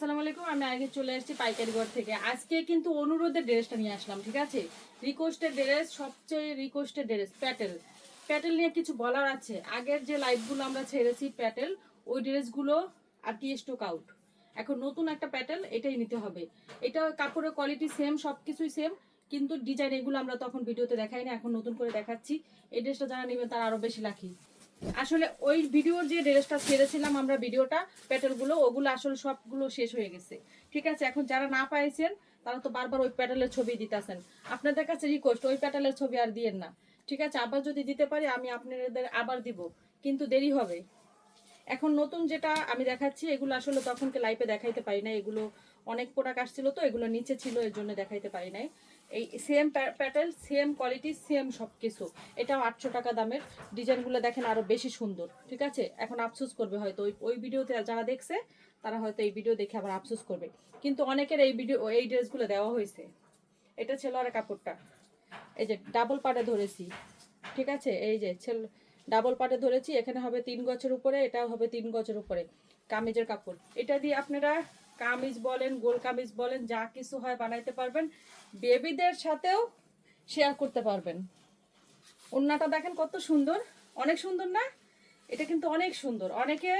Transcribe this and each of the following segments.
আসসালামু আলাইকুম, আমি আগে চলে এসেছি পাইকারি ঘর থেকে। আজকে কিন্তু অনুরোধের ড্রেসটা নিয়ে আসলাম, ঠিক আছে? রিকোয়েস্টের ড্রেস, সবচেয়ে রিকোয়েস্টের ড্রেস, প্যাটেল। প্যাটেল নিয়ে কিছু বলার আছে। আগের যে লাইভগুলো আমরা ছেড়েছি প্যাটেল, ওই ড্রেসগুলো আর কি আউট এখন নতুন একটা প্যাটেল, এটাই নিতে হবে। এটা কাপড়ের কোয়ালিটি সেম সব কিছুই সেম কিন্তু ডিজাইন এগুলো আমরা তখন ভিডিওতে দেখাই না এখন নতুন করে দেখাচ্ছি। এই ড্রেসটা যারা নেবেন তারা আরও বেশি লাখি আসলে ওই ভিডিওর যে ড্রেসটা ছেড়েছিলাম আমরা ভিডিওটা প্যাটেলগুলো ওগুলো আসলে সবগুলো শেষ হয়ে গেছে। ঠিক আছে? এখন যারা না পাইছেন, তারা তো বারবার ওই প্যাটেলের ছবি দিতেছেন। আপনাদের কাছে রিকোয়েস্ট ওই প্যাটেলের ছবি আর দিয়েন না। ঠিক আছে? আবার যদি দিতে পারি, আমি আপনাদের আবার দিব। কিন্তু দেরি হবে। এখন নতুন যেটা আমি দেখাচ্ছি, এগুলো আসলে তখনকে লাইভে দেখাইতে পারি না এগুলো অনেক প্রোডাক্ট আসছিল তো, এগুলো নিচে ছিল, এর জন্য দেখাইতে পারি নাই। এই same pattern same quality same সব কিছু এটাও আটশো টাকা দামের। ডিজাইনগুলো দেখেন আরও বেশি সুন্দর, ঠিক আছে? এখন আফসোস করবে হয়তো ওই ওই ভিডিওতে যারা দেখছে, তারা হয়তো এই ভিডিও দেখে আবার আফসোস করবে। কিন্তু অনেকের এই ভিডিও, এই ড্রেসগুলো দেওয়া হয়েছে। এটা ছিল আর কাপড়টা। এই যে ডাবল পাটে ধরেছি, ঠিক আছে? এই যে ছেল ডাবল পাটে ধরেছি, এখানে হবে তিন গছের উপরে এটা হবে তিন গছের উপরে, কামিজের কাপড়। এটা দিয়ে আপনারা কামিজ বলেন, গোল কামিজ বলেন, যা কিছু হয় বানাইতে পারবেন। বেবিদের সাথেও শেয়ার করতে পারবেন। ওড়নাটা দেখেন কত সুন্দর। অনেক সুন্দর না? এটা কিন্তু অনেক সুন্দর। অনেকে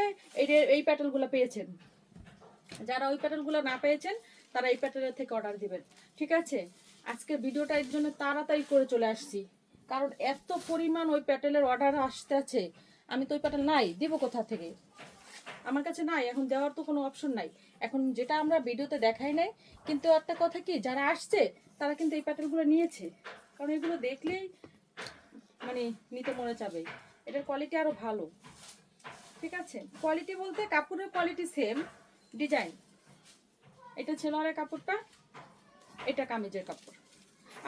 এই এই প্যাটেলগুলো পেয়েছেন। যারা ওই প্যাটেলগুলো না পেয়েছেন, তারা এই প্যাটেলের থেকে অর্ডার দিবেন। ঠিক আছে? আজকে ভিডিওটা এর জন্য তাড়াতাড়ি করে চলে আসছি। কারণ এত পরিমাণ ওই প্যাটেলের অর্ডার আসতে আছে আমি তো ওই প্যাটেল নাই, দিব কোথা থেকে? আমার কাছে নাই, এখন দেওয়ার তো কোনো অপশন নাই। এখন যেটা আমরা ভিডিওতে দেখাই নাই, কিন্তু একটা কথা কি, যারা আসছে, তারা কিন্তু এই প্যাটেলগুলো নিয়েছে। কারণ এগুলো দেখলেই মানে নিতে মনে চাবে। এটার কোয়ালিটি আরও ভালো। ঠিক আছে? কোয়ালিটি বলতে কাপড়ের কোয়ালিটি সেম ডিজাইন এটা ছেলোয়ারের কাপড়টা, এটা কামিজের কাপড়।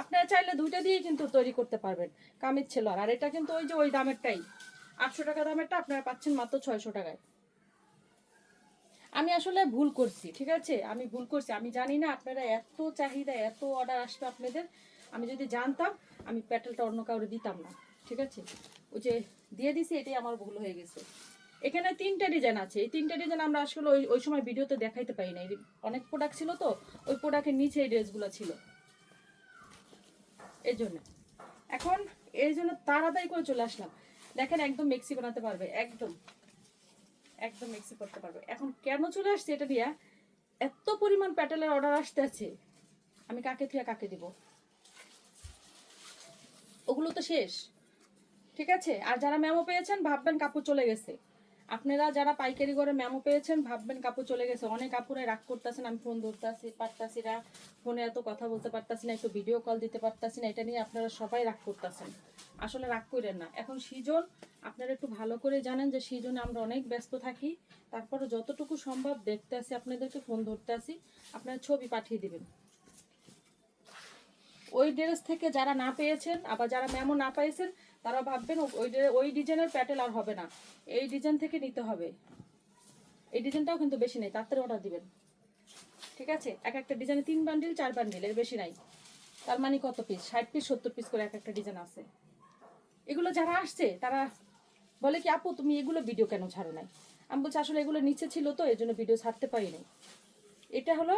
আপনারা চাইলে দুইটা দিয়ে কিন্তু তৈরি করতে পারবেন, কামিজ ছেলোয়ার আর এটা কিন্তু ওই যে ওই দামেরটাই। আটশো টাকা দামেরটা আপনারা পাচ্ছেন মাত্র ছয়শো টাকায়। আমি আসলে ভুল করছি, ঠিক আছে? আমি ভুল করছি। আমি জানি না আপনারা এত চাহিদা, এত অর্ডার আসবে আপনাদের। আমি যদি জানতাম, আমি প্যাটেলটা অন্য কাউরে দিতাম না, ঠিক আছে? ওই যে দিয়ে দিছি, এটাই আমার ভুল হয়ে গেছে। এখানে তিনটা ডিজাইন আছে। এই তিনটা ডিজাইন আমরা আসলে ওই ওই সময় ভিডিওতে দেখাইতে পারি নাই। অনেক প্রোডাক্ট ছিল তো, ওই প্রোডাক্টের নিচে এই ড্রেসগুলো ছিল। এই জন্য। এখন এই জন্য তাড়াতাড়ি করে চলে আসলাম। দেখেন একদম মেক্সি বানাতে পারবে, একদম। একদম মিক্সি করতে পারবে। এখন কেন চলে আসছে এটা দিয়া? এত পরিমাণ প্যাটেলের অর্ডার আসতে আছে। আমি কাকে থিয়া কাকে দিব? ওগুলো তো শেষ। ঠিক আছে? আর যারা ম্যামও পেয়েছেন, ভাববেন কাপড় চলে গেছে। আপনারা যারা পাইকারি করে মেমো পেয়েছেন, ভাববেন কাপড় চলে গেছে। অনেক কাপড়ে রাগ করতেছেন, আমি ফোন ধরতেছি, পারতাছি না। ফোনে এত কথা বলতে পারতাছি না, একটু ভিডিও কল দিতে পারতাছি না, এটা নিয়ে আপনারা সবাই রাগ করতেছেন। আসলে রাগ করেন না। এখন সিজন আপনারা একটু ভালো করে জানেন যে সিজনে আমরা অনেক ব্যস্ত থাকি। তারপরে যতটুকু সম্ভব দেখতে আসি আপনাদেরকে ফোন ধরতে আসি আপনারা ছবি পাঠিয়ে দিবেন। ওই ড্রেস থেকে যারা না পেয়েছেন, আবার যারা মেমো না পেয়েছেন তারা ভাববেন ওই ওই ডিজাইনের প্যাটেল আর হবে না। এই ডিজাইন থেকে নিতে হবে। এই ডিজাইনটাও কিন্তু বেশি নেই তাড়াতাড়ি অর্ডার দিবেন। ঠিক আছে? এক একটা ডিজাইনে তিন বান্ডিল চার বান্ডিল এর বেশি নাই। তার মানে কত পিস ষাট পিস সত্তর পিস করে এক একটা ডিজাইন আছে। এগুলো যারা আসছে, তারা বলে কি, আপু, তুমি এগুলো ভিডিও কেন ছাড়ো নাই? আমি বলছি, আসলে এগুলো নিচে ছিল তো এই জন্য ভিডিও ছাড়তে পারি পারিনি। এটা হলো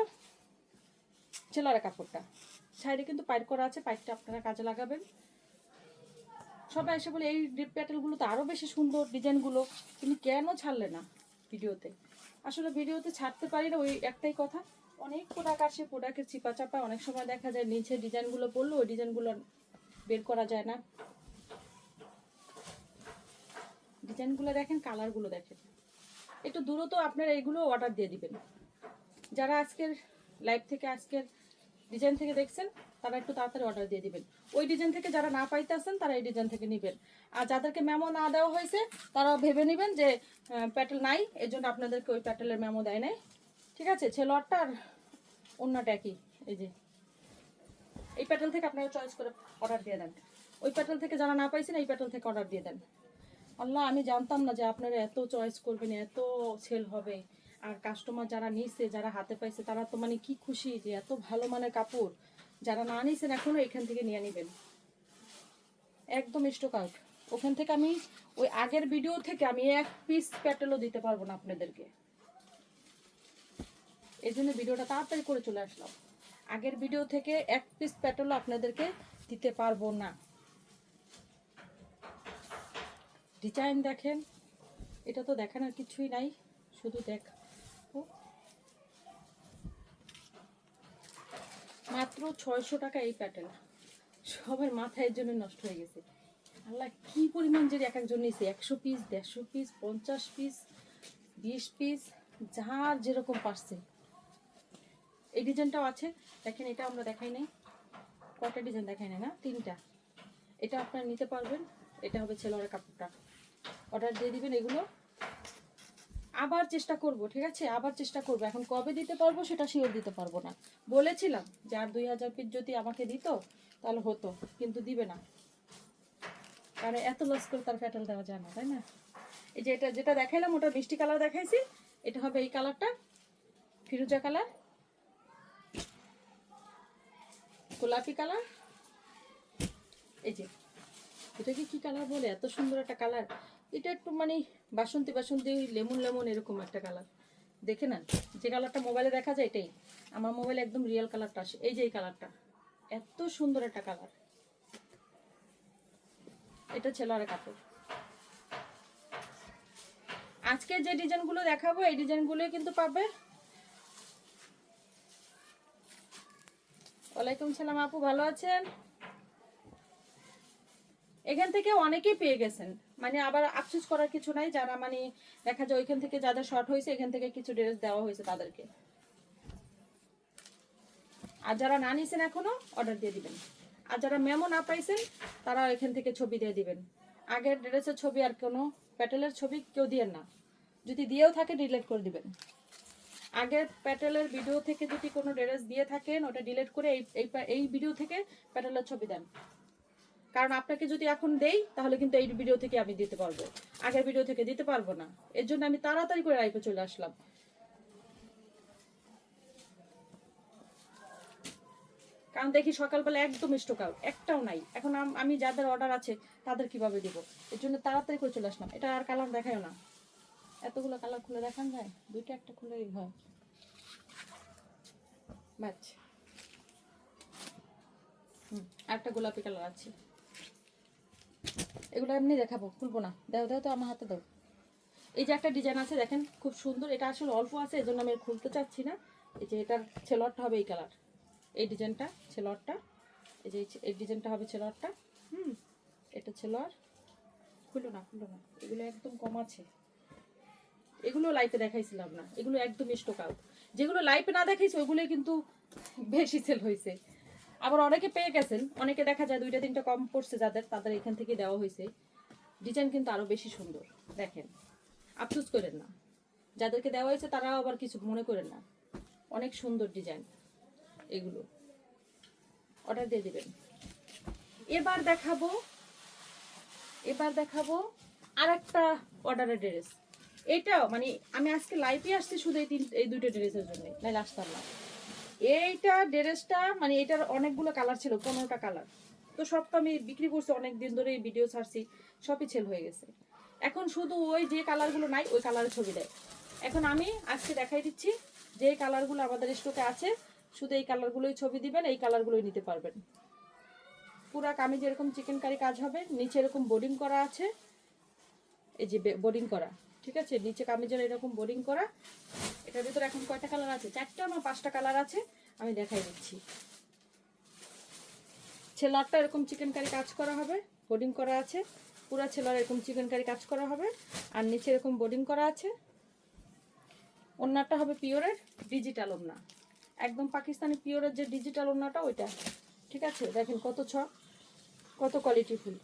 ছেলারা কাপড়টা। সাইডে কিন্তু পাইট করা আছে পাইটটা আপনারা কাজে লাগাবেন। সবাই এসে বলে, এই প্যাটেলগুলো তো আরও বেশি সুন্দর ডিজাইনগুলো তুমি কেন ছাড়লে না ভিডিওতে? আসলে ভিডিওতে ছাড়তে পারি না, ওই একটাই কথা। অনেক প্রোডাক্ট আসে প্রোডাক্টের চিপা চাপা অনেক সময় দেখা যায় নিচে ডিজাইনগুলো পড়ল ওই ডিজাইনগুলো বের করা যায় না। ডিজাইনগুলো দেখেন কালারগুলো দেখেন। একটু দ্রুত আপনারা এগুলো অর্ডার দিয়ে দিবেন। যারা আজকের লাইভ থেকে, আজকের ডিজাইন থেকে দেখছেন তারা একটু তাড়াতাড়ি অর্ডার দিয়ে দিবেন। ওই ডিজাইন থেকে যারা না পাইতেছেন তারা এই ডিজাইন থেকে নেবেন। আর যাদেরকে মেমো না দেওয়া হয়েছে, তারা ভেবে নেবেন যে প্যাটেল নাই এর জন্য আপনাদেরকে ওই প্যাটেলের মেমো দেয় নাই। ঠিক আছে? ছেলোয়ারটা আর অন্যটা একই। এই যে, এই প্যাটেল থেকে আপনারা চয়েস করে অর্ডার দিয়ে দেন। ওই প্যাটেল থেকে যারা না পাইছেন, এই প্যাটেল থেকে অর্ডার দিয়ে দেন। আল্লাহ, আমি জানতাম না যে আপনারা এত চয়েস করবেন, এত সেল হবে। আর কাস্টমার যারা নিছে, যারা হাতে পাইছে, তারা তো মানে কি খুশি যে এত ভালো মানের কাপড়। যারা না নিয়েছেন এখনও এখান থেকে নিয়ে নেবেন। একদম স্টক আউট ওখান থেকে আমি ওই আগের ভিডিও থেকে আমি এক পিস প্যাটেলও দিতে পারব না আপনাদেরকে। এই জন্য ভিডিওটা তাড়াতাড়ি করে চলে আসলাম। আগের ভিডিও থেকে এক পিস প্যাটেলও আপনাদেরকে দিতে পারব না। ডিজাইন দেখেন। এটা তো দেখানোর কিছুই নাই, শুধু দেখ। মাত্র ছয়শো টাকা এই প্যাটেল। সবার মাথায় জন্য নষ্ট হয়ে গেছে। আল্লাহ, কি পরিমাণ যে এক একজন নিয়েছে একশো পিস দেড়শো পিস পঞ্চাশ পিস বিশ পিস যার যেরকম পারছে। এই ডিজাইনটাও আছে। দেখেন, এটা আমরা দেখাই নাই। কটা ডিজাইন দেখাই নাই না? তিনটা। এটা আপনারা নিতে পারবেন। এটা হবে ছেলের কাপড়টা। অর্ডার দিয়ে দিবেন এগুলো। আবার চেষ্টা করব, ঠিক আছে? আবার চেষ্টা করব। এখন কবে দিতে পারব সেটা শিওর দিতে পারব না। বলেছিলাম যে আর দুই হাজার পিস যদি আমাকে দিত, তাহলে হতো, কিন্তু দিবে না। কারণ এত লস করে তার প্যাটেল দেওয়া যায় না, তাই না? এই যে এটা যেটা দেখাইলাম, ওটা মিষ্টি কালার দেখাইছি। এটা হবে এই কালারটা ফিরুজা কালার গোলাপি কালার এই যে এটাকে কি কালার বলে? এত সুন্দর একটা কালার এটা একটু মানে বাসন্তী বাসন্তী লেমন লেমন এরকম একটা কালার দেখে না যে কালারটা মোবাইলে দেখা যায় এটাই। আমার মোবাইলে একদম রিয়েল কালারটা আসে। এই যে এই কালারটা এত সুন্দর একটা কালার এটা ছেলের কাপড়। আজকে যে ডিজাইনগুলো দেখাবো, এই ডিজাইনগুলোই কিন্তু পাবে। ওয়ালাইকুম সালাম আপু, ভালো আছেন? এখান থেকে অনেকেই পেয়ে গেছেন। মানে আবার আফসোস করার কিছু নাই, যারা মানে দেখা যায় ওইখান থেকে যাদের শর্ট হয়েছে, এখান থেকে কিছু ড্রেস দেওয়া হয়েছে তাদেরকে। আর যারা না নিয়েছেন এখনও অর্ডার দিয়ে দিবেন। আর যারা মেমো না পাইছেন, তারা এখান থেকে ছবি দিয়ে দিবেন। আগের ড্রেসের ছবি আর কোনো প্যাটেলের ছবি কেউ দিয়েন না। যদি দিয়েও থাকে ডিলেট করে দিবেন। আগের প্যাটেলের ভিডিও থেকে যদি কোনো ড্রেস দিয়ে থাকেন, ওটা ডিলিট করে এই এই ভিডিও থেকে প্যাটেলের ছবি দেন। কারণ আপনাকে যদি এখন দেই, তাহলে কিন্তু এই ভিডিও থেকে আমি দিতে পারব। আগের ভিডিও থেকে দিতে পারব না। এর জন্য আমি তাড়াতাড়ি করে লাইভে চলে আসলাম। কারণ দেখি সকালবেলা একদম স্টক আউট একটাও নাই। এখন আমি যাদের অর্ডার আছে, তাদের কীভাবে দিব? এর জন্য তাড়াতাড়ি করে চলে আসলাম। এটা আর কালার দেখায় না। এতগুলো কালার খুলে দেখান যায়? দুইটা একটা খুলেই হয়। ম্যাচ একটা গোলাপি কালার আছে। এগুলো এমনি দেখাবো, খুলবো না। দাও দাও তো আমার হাতে দাও। এই যে একটা ডিজাইন আছে, দেখেন, খুব সুন্দর। এটা আসলে অল্প আছে, এজন্য আমি খুলতে চাচ্ছি না। এই যে এটার ছেলরটা হবে এই কালার এই ডিজাইনটা ছেলরটা। এই যে এই এই ডিজাইনটা হবে ছেলরটা। হুম, এটা ছেলর। খুলো না খুলো না। এগুলো একদম কম আছে। এগুলো লাইফে দেখাইছিলাম না। এগুলো একদম স্টক আউট যেগুলো লাইফে না দেখাইছি ওইগুলোই কিন্তু বেশি সেল হয়েছে আবার অনেকে পেয়ে গেছেন। অনেকে দেখা যায় দুইটা, তিনটা কম পড়ছে যাদের, তাদের এখান থেকে দেওয়া হয়েছে। ডিজাইন কিন্তু আরও বেশি সুন্দর, দেখেন। আফসোস করেন না। যাদেরকে দেওয়া হয়েছে তারাও আবার কিছু মনে করেন না। অনেক সুন্দর ডিজাইন এগুলো। অর্ডার দিয়ে দিবেন। এবার দেখাবো এবার দেখাবো আর একটা অর্ডারের ড্রেস। এটাও মানে আমি আজকে লাইভে আসছি শুধু এই তিন, এই দুইটা ড্রেসের জন্য নাইলে আসতাম না। এইটা ড্রেসটা মানে এটার অনেকগুলো কালার ছিল, পনেরোটা কালার তো সব তো আমি বিক্রি করছি অনেক দিন ধরে এই ভিডিও ছাড়ছি, সবই সেল হয়ে গেছে। এখন শুধু ওই যে কালারগুলো নাই, ওই কালারের ছবি দেয় এখন আমি আজকে দেখাই দিচ্ছি যে কালারগুলো আমাদের স্টকে আছে, শুধু এই কালারগুলোই ছবি দিবেন, এই কালারগুলোই নিতে পারবেন। পুরা কামিজ এরকম চিকেন কারি কাজ হবে, নিচে এরকম বোর্ডিং করা আছে। এই যে বোর্ডিং করা। ঠিক আছে? নিচে কামিজের এরকম বোর্ডিং করা। এটার ভিতরে এখন কয়টা কালার আছে? চারটা না পাঁচটা কালার আছে? আমি দেখাই দিচ্ছি। ছেলারটা এরকম চিকেন কারি কাজ করা হবে। বোর্ডিং করা আছে। পুরা ছেলার এরকম চিকেন কারি কাজ করা হবে। আর নিচে এরকম বোর্ডিং করা আছে। ওন্নাটা হবে পিওরের ডিজিটাল ওনা একদম পাকিস্তানি পিওরের যে ডিজিটাল ওন্নাটা ওইটা। ঠিক আছে? দেখেন কত ছ কত কোয়ালিটি ফুল।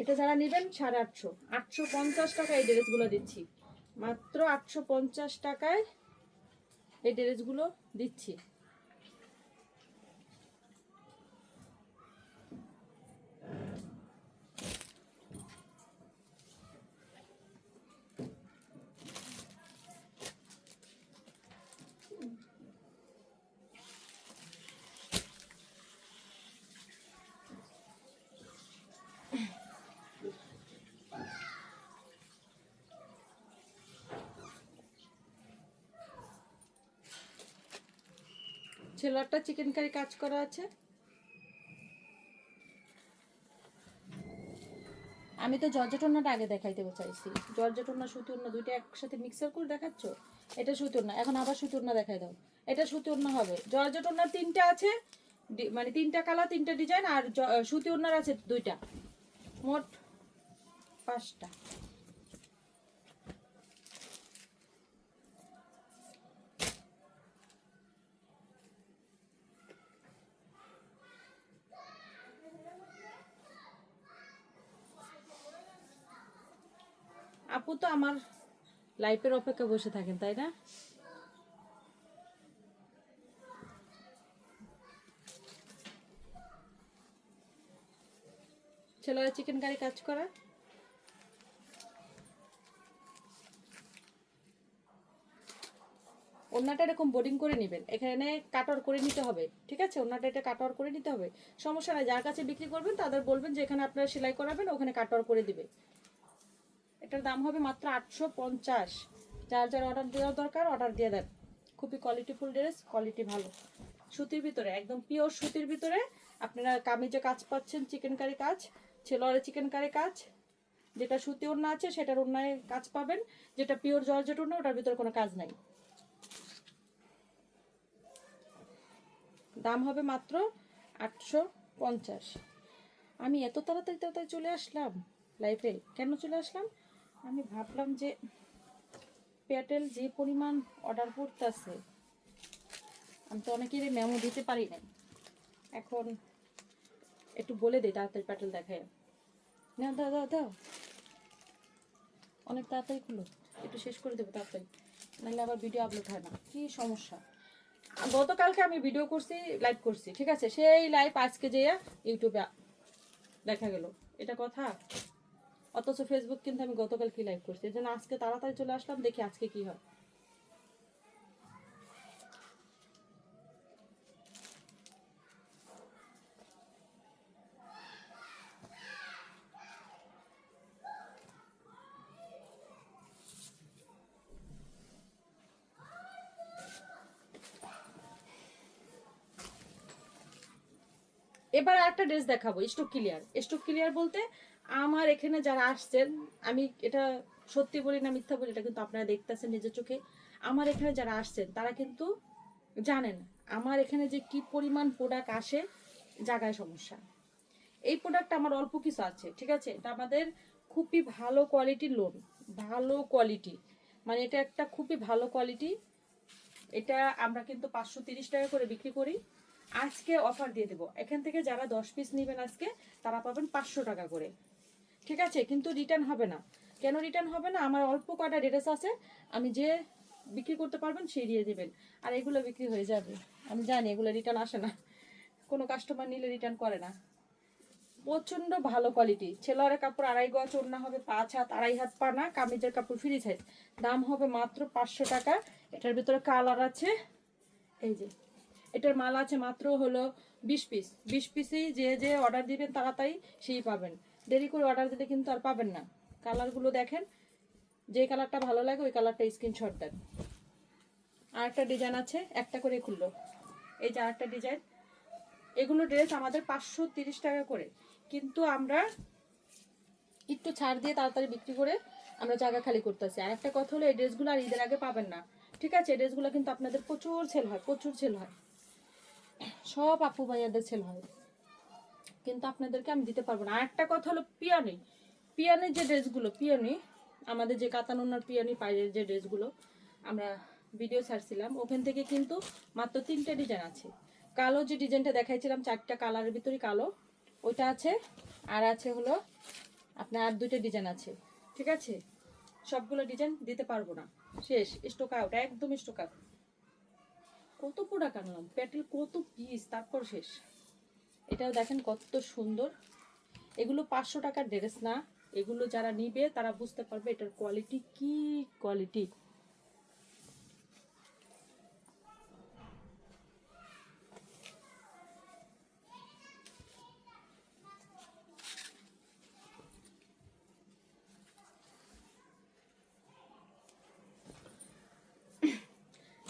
এটা যারা নেবেন, সাড়ে আটশো। আটশো পঞ্চাশ টাকায় এই ড্রেসগুলো দিচ্ছি। মাত্র আটশো পঞ্চাশ টাকায় এই ড্রেসগুলো দিচ্ছি। ছেলেরটা চিকেন কারি কাজ করা আছে। আমি তো জর্জটন্নাটা আগে দেখাইতে চাইছি। জর্জটন্না সুতিউন্না দুইটা একসাথে মিক্সার করে দেখাচ্ছ? এটা সুতিউন্না এখন আবার সুতিউন্না দেখাই দাও। এটা সুতিউন্না হবে। জর্জটন্নার তিনটা আছে মানে তিনটা কালার তিনটা ডিজাইন আর জ- সুতিউন্নার আছে দুইটা। মোট পাঁচটা। আপু তো আমার লাইফের অপেক্ষা বসে থাকেন, তাই না? ছেলেরা চিকেন কারি কাজ করা? ওনাটা এরকম বোর্ডিং করে নেবেন। এখানে কাটর করে নিতে হবে, ঠিক আছে? ওনাটা এটা কাটর করে নিতে হবে। সমস্যা নাই, যার কাছে বিক্রি করবেন, তাদের বলবেন যে এখানে আপনারা সেলাই করাবেন, ওখানে কাটর করে দিবে। এটার দাম হবে মাত্র আটশো পঞ্চাশ। যার যার অর্ডার দেওয়ার দরকার অর্ডার দিয়ে দেন। খুবই কোয়ালিটিফুল ড্রেস কোয়ালিটি ভালো। সুতির ভিতরে, একদম পিওর সুতির ভিতরে। আপনারা কামিজে কাজ পাচ্ছেন চিকেন কারি কাজ, ছেলোয়ারে চিকেন কারি কাজ। যেটা সুতি ওড়না আছে, সেটার ওড়নায় কাজ পাবেন। যেটা পিওর জর্জেট ওড়না, ওটার ভিতরে কোনো কাজ নাই। দাম হবে মাত্র আটশো পঞ্চাশ। আমি এত তাড়াতাড়ি তাড়াতাড়ি চলে আসলাম? লাইফে কেন চলে আসলাম? আমি ভাবলাম যে প্যাটেল যে পরিমাণ অর্ডার করতেছে, আমি তো অনেকেরই মেমো দিতে পারি নাই। এখন একটু বলে দিই তাড়াতাড়ি প্যাটেল দেখায়। না দাও দাও দাও। অনেক তাড়াতাড়ি খুলো। একটু শেষ করে দেবো তাড়াতাড়ি। নাহলে আবার ভিডিও আপলোড হয় না। কি সমস্যা? গতকালকে আমি ভিডিও করছি লাইভ করছি, ঠিক আছে? সেই লাইভ আজকে যেয়ে ইউটিউবে দেখা গেল। এটা কথা? অথচ ফেসবুক কিন্তু আমি গতকাল কি লাইভ করছি। জন্য আজকে তাড়াতাড়ি চলে আসলাম, দেখি আজকে কি হয়। এবার একটা ড্রেস দেখাবো স্টক ক্লিয়ার স্টক ক্লিয়ার বলতে আমার এখানে যারা আসছেন, আমি এটা সত্যি বলি না মিথ্যা বলি, এটা কিন্তু আপনারা দেখতেছেন নিজের চোখে। আমার এখানে যারা আসছেন, তারা কিন্তু জানেন আমার এখানে যে কি পরিমাণ প্রোডাক্ট আসে, জায়গায় সমস্যা। এই প্রোডাক্ট আমার অল্প কিছু আছে, ঠিক আছে? এটা আমাদের খুবই ভালো কোয়ালিটির লোন ভালো কোয়ালিটি মানে এটা একটা খুবই ভালো কোয়ালিটি এটা আমরা কিন্তু পাঁচশো তিরিশ টাকা করে বিক্রি করি। আজকে অফার দিয়ে দেবো। এখান থেকে যারা দশ পিস নেবেন আজকে, তারা পাবেন পাঁচশো টাকা করে। ঠিক আছে, কিন্তু রিটার্ন হবে না। কেন রিটার্ন হবে না? আমার অল্প কটা ড্রেস আছে আমি যে বিক্রি করতে পারবেন সেই দিয়ে দেবেন। আর এগুলো বিক্রি হয়ে যাবে। আমি জানি এগুলো রিটার্ন আসে না। কোনো কাস্টমার নিলে রিটার্ন করে না। প্রচণ্ড ভালো কোয়ালিটি ছেলের কাপড় আড়াই গজ, ওড়না হবে পাঁচ হাত, আড়াই হাত পানা, কামিজের কাপড় ফ্রি সাইজ দাম হবে মাত্র পাঁচশো টাকা। এটার ভিতরে কালার আছে। এই যে, এটার মাল আছে মাত্র হলো বিশ পিস বিশ পিসেই যে যে অর্ডার দিবেন তাড়াতাড়ি, সেই পাবেন। দেরি করে অর্ডার দিলে কিন্তু আর পাবেন না। কালারগুলো দেখেন, যে কালারটা ভালো লাগে ওই কালারটা স্ক্রিনশট দেন। আর একটা ডিজাইন আছে, একটা করে খুললো। এই যে আরেকটা ডিজাইন এগুলো ড্রেস আমাদের পাঁচশো টাকা করে। কিন্তু আমরা একটু ছাড় দিয়ে তাড়াতাড়ি বিক্রি করে আমরা জায়গা খালি করতেছি। আর একটা কথা হলো, এই ড্রেসগুলো আর ঈদের আগে পাবেন না। ঠিক আছে, এই ড্রেসগুলো কিন্তু আপনাদের প্রচুর সেল হয়, প্রচুর সেল হয়। সব আপু ভাইয়াদের সেল হয়। কিন্তু আপনাদেরকে আমি দিতে পারব না। আর একটা কথা হলো পিয়ানি। পিয়ানির যে ড্রেসগুলো, পিয়ানি, আমাদের যে কাতানুনার পিয়ানি পায়ের যে ড্রেসগুলো, আমরা ভিডিও ছাড়ছিলাম, ওখান থেকে কিন্তু মাত্র তিনটে ডিজাইন আছে। কালো যে ডিজাইনটা দেখাইছিলাম, চারটা কালারের ভিতরে কালো, ওইটা আছে, আর আছে হলো আপনার আর দুইটা ডিজাইন আছে। ঠিক আছে? সবগুলো ডিজাইন দিতে পারব না। শেষ স্টোক আউট একদম স্টোক আউট কত প্রোডাক্ট আনলাম প্যাটেল কত পিস তারপর শেষ। এটাও দেখেন কত সুন্দর। এগুলো পাঁচশো টাকার ড্রেস না, এগুলো যারা নিবে তারা বুঝতে পারবে এটার কোয়ালিটি কি কোয়ালিটি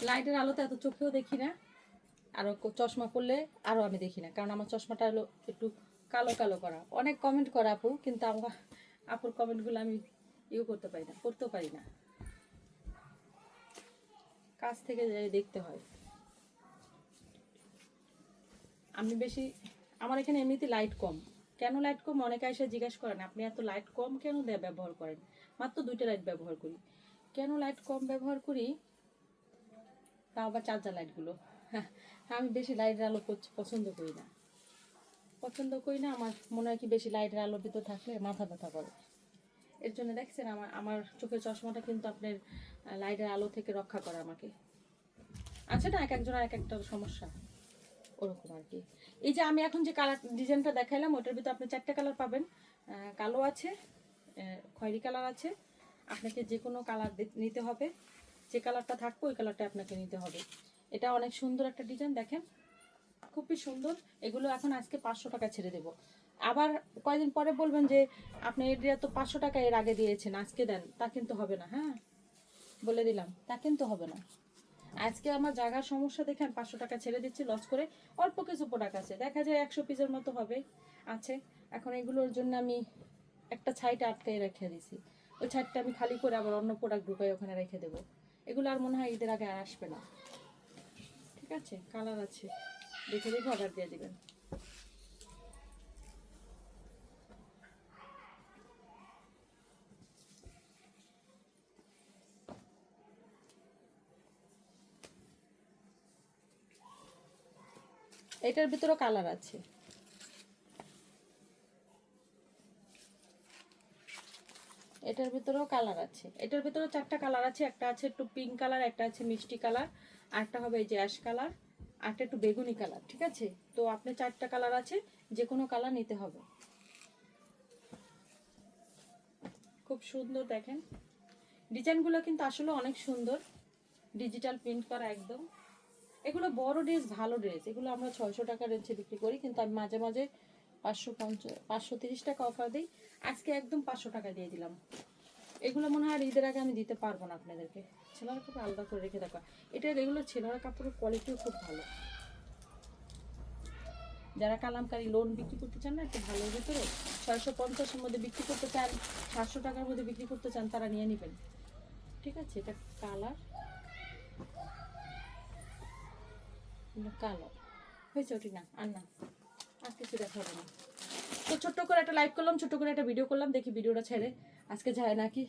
লাইটের আলোতে এত চোখেও দেখি না। আরও চশমা পরলে আরও আমি দেখি না। কারণ আমার চশমাটা হলো একটু কালো কালো করা। অনেক কমেন্ট করে আপু, কিন্তু আমার আপুর কমেন্টগুলো আমি ইয়ে করতে পারি না পড়তেও পারি না। কাছ থেকে দেখতে হয়। আমি বেশি, আমার এখানে এমনিতে লাইট কম। কেন লাইট কম? অনেকে এসে জিজ্ঞেস করেন আপনি এত লাইট কম কেন ব্যবহার করেন? মাত্র দুইটা লাইট ব্যবহার করি। কেন লাইট কম ব্যবহার করি? তাও আবার চার্জার লাইটগুলো হ্যাঁ আমি বেশি লাইটের আলো পছ- পছন্দ করি না। পছন্দ করি না, আমার মনে হয় কি বেশি লাইটের আলোর ভিতর থাকলে মাথা ব্যথা করে। এর জন্য দেখছেন আমার আমার চোখের চশমাটা কিন্তু আপনার লাইটের আলো থেকে রক্ষা করে আমাকে। আছে না এক একজনের এক একটা সমস্যা? ওরকম আর কি। এই যে আমি এখন যে কালার ডিজাইনটা দেখাইলাম, ওটার ভিতরে আপনি চারটে কালার পাবেন। কালো আছে খয়েরি কালার আছে। আপনাকে যে কোনো কালার নিতে হবে। যে কালারটা থাকবে, ওই কালারটা আপনাকে নিতে হবে। এটা অনেক সুন্দর একটা ডিজাইন দেখেন। খুবই সুন্দর। এগুলো এখন আজকে পাঁচশো টাকা ছেড়ে দেবো। আবার কয়েকদিন পরে বলবেন যে, আপনি এটা তো পাঁচশো টাকা এর আগে দিয়েছেন, আজকে দেন। তা কিন্তু হবে না হ্যাঁ? বলে দিলাম, তা কিন্তু হবে না। আজকে আমার জায়গার সমস্যা দেখে আমি পাঁচশো টাকা ছেড়ে দিচ্ছি লস করে অল্প কিছু প্রোডাক্ট আছে। দেখা যায় একশো পিসের মতো হবে, আছে। এখন এগুলোর জন্য আমি একটা ছাইটা আটকাই রেখে দিছি ওই ছাইটটা আমি খালি করে আবার অন্য প্রোডাক্ট ঢুকাই ওখানে রেখে দেবো। এগুলো আর মনে হয় ঈদের আগে আর আসবে না। ঠিক আছে? কালার আছে। দেখে দেখে অর্ডার দিয়ে দিবেন। এটার ভিতরেও কালার আছে। এটার ভিতরেও কালার আছে। এটার ভিতরেও চারটা কালার আছে। একটা আছে একটু পিঙ্ক কালার একটা আছে মিষ্টি কালার আরেকটা হবে এই যে অ্যাশ কালার আরেকটা একটু বেগুনি কালার ঠিক আছে? তো আপনি চারটা কালার আছে যে কোনো কালার নিতে হবে। খুব সুন্দর দেখেন। ডিজাইনগুলো কিন্তু আসলে অনেক সুন্দর। ডিজিটাল প্রিন্ট করা একদম। এগুলো বড় ড্রেস ভালো ড্রেস এগুলো আমরা ছয়শো টাকা রেঞ্জে বিক্রি করি, কিন্তু আমি মাঝে মাঝে পাঁচশো পঞ্চাশ, পাঁচশো তিরিশ টাকা অফার দিই। আজকে একদম পাঁচশো টাকা দিয়ে দিলাম। এগুলো মনে হয় ঈদের আগে আমি দিতে পারব না আপনাদেরকে। ছেলেরা কাপড় আলাদা করে রেখে দেখা। এটা এগুলো ছেলেরা কাপড়ের কোয়ালিটিও খুব ভালো। যারা কালামকারি লোন বিক্রি করতে চান না, একটু ভালো ভিতরে ছয়শো পঞ্চাশের মধ্যে বিক্রি করতে চান, সাতশো টাকার মধ্যে বিক্রি করতে চান, তারা নিয়ে নেবেন। ঠিক আছে? এটা কালার। কালো। হয়েছে ওটি না? আর না। আর কিছু দেখাবো না। তো ছোট্ট করে একটা লাইক করলাম, ছোট্ট করে একটা ভিডিও করলাম, দেখি ভিডিওটা ছেড়ে আজকে যায় নাকি?